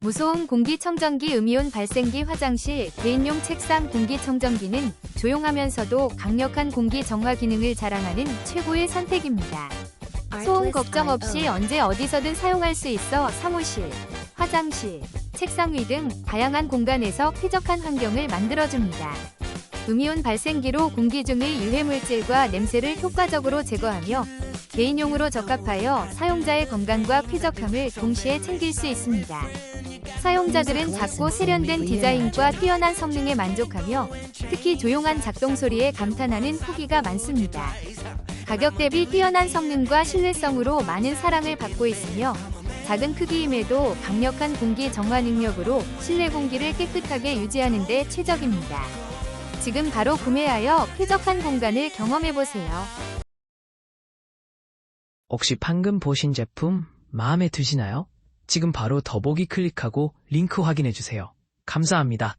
무소음 공기청정기 음이온 발생기 화장실 개인용 책상 공기청정기는 조용하면서도 강력한 공기 정화 기능을 자랑하는 최고의 선택입니다. 소음 걱정 없이 언제 어디서든 사용할 수 있어 사무실, 화장실, 책상 위 등 다양한 공간에서 쾌적한 환경을 만들어줍니다. 음이온 발생기로 공기 중의 유해물질과 냄새를 효과적으로 제거하며 개인용으로 적합하여 사용자의 건강과 쾌적함을 동시에 챙길 수 있습니다. 사용자들은 작고 세련된 디자인과 뛰어난 성능에 만족하며 특히 조용한 작동 소리에 감탄하는 후기가 많습니다. 가격 대비 뛰어난 성능과 신뢰성으로 많은 사랑을 받고 있으며 작은 크기임에도 강력한 공기 정화 능력으로 실내 공기를 깨끗하게 유지하는 데 최적입니다. 지금 바로 구매하여 쾌적한 공간을 경험해보세요. 혹시 방금 보신 제품 마음에 드시나요? 지금 바로 더보기 클릭하고 링크 확인해 주세요. 감사합니다.